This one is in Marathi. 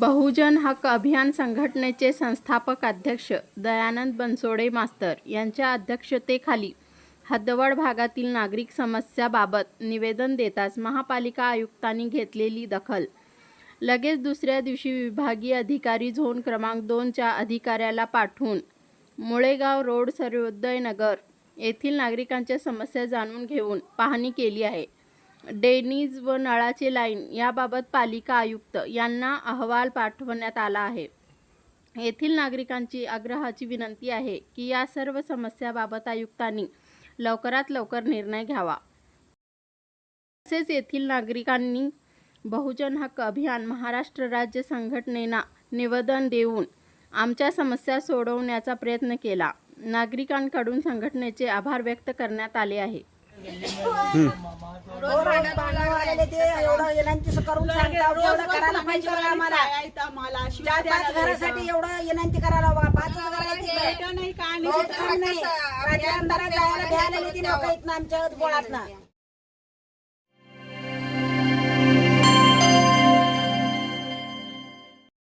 बहुजन हक्क अभियान संघटनेचे संस्थापक अध्यक्ष दयानंद बनसोडे मास्तर यांच्या अध्यक्षतेखाली हद्दवाड भागातील नागरिक समस्याबाबत निवेदन देताच महापालिका आयुक्तांनी घेतलेली दखल. लगेच दुसऱ्या दिवशी विभागीय अधिकारी झोन क्रमांक दोनच्या अधिकाऱ्याला पाठवून मुळेगाव रोड सर्वोदय नगर येथील नागरिकांच्या समस्या जाणून घेऊन पाहणी केली आहे. डेनिज व नळाचे लाईन याबाबत पालिका आयुक्त यांना अहवाल पाठवण्यात आला आहे. येथील नागरिकांची आग्रहाची विनंती आहे की या सर्व समस्याबाबत आयुक्तांनी लवकरात लवकर निर्णय घ्यावा. तसेच येथील नागरिकांनी बहुजन हक्क अभियान महाराष्ट्र राज्य संघटनेना निवेदन देऊन आमच्या समस्या सोडवण्याचा प्रयत्न केला. नागरिकांकडून संघटनेचे आभार व्यक्त करण्यात आले आहे. भांडण भांडणवाले ते एवढं विनंती करून सांगतात एवढं करायला पाहिजे बघा आम्हाला. चार पाच घरासाठी एवढं विनंती करायला बघा पाच घर नाही रात्री अंधारात जायला